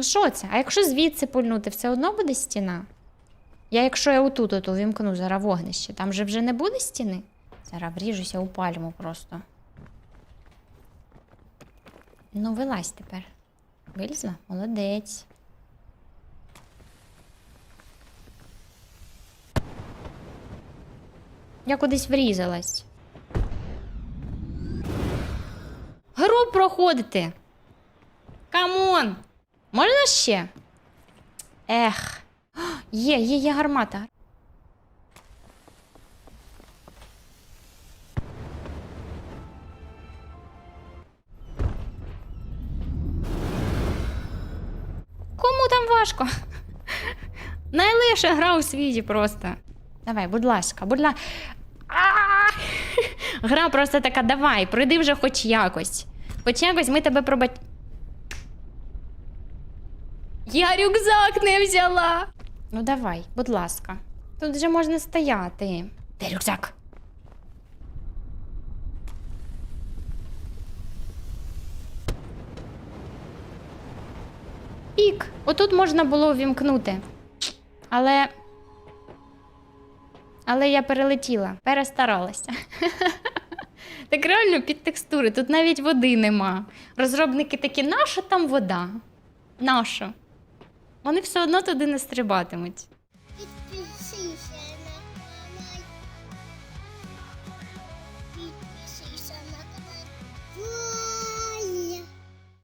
Ну що це? А якщо звідси пульнути, все одно буде стіна? Я якщо я отут от увімкну зараз вогнище, там же вже не буде стіни? Зараз вріжуся у пальму просто. Ну, вилазь тепер. Вилізла? Молодець. Я кудись врізалась. Гру проходити. Камон! Можна ще? Ех. Є, є, є гармата. Кому там важко? Найлегша гра у світі просто. Давай, будь ласка, будь ласка. Гра просто така, давай, пройди вже хоч якось. Хоч якось ми тебе пробач. Я рюкзак не взяла. Ну давай, будь ласка. Тут вже можна стояти. Де рюкзак? Пік. Отут можна було ввімкнути. Але. Але я перелетіла, перестаралася. Так реально під текстури, тут навіть води нема. Розробники такі, наша там вода? Наша? Вони все одно туди не стрибатимуть.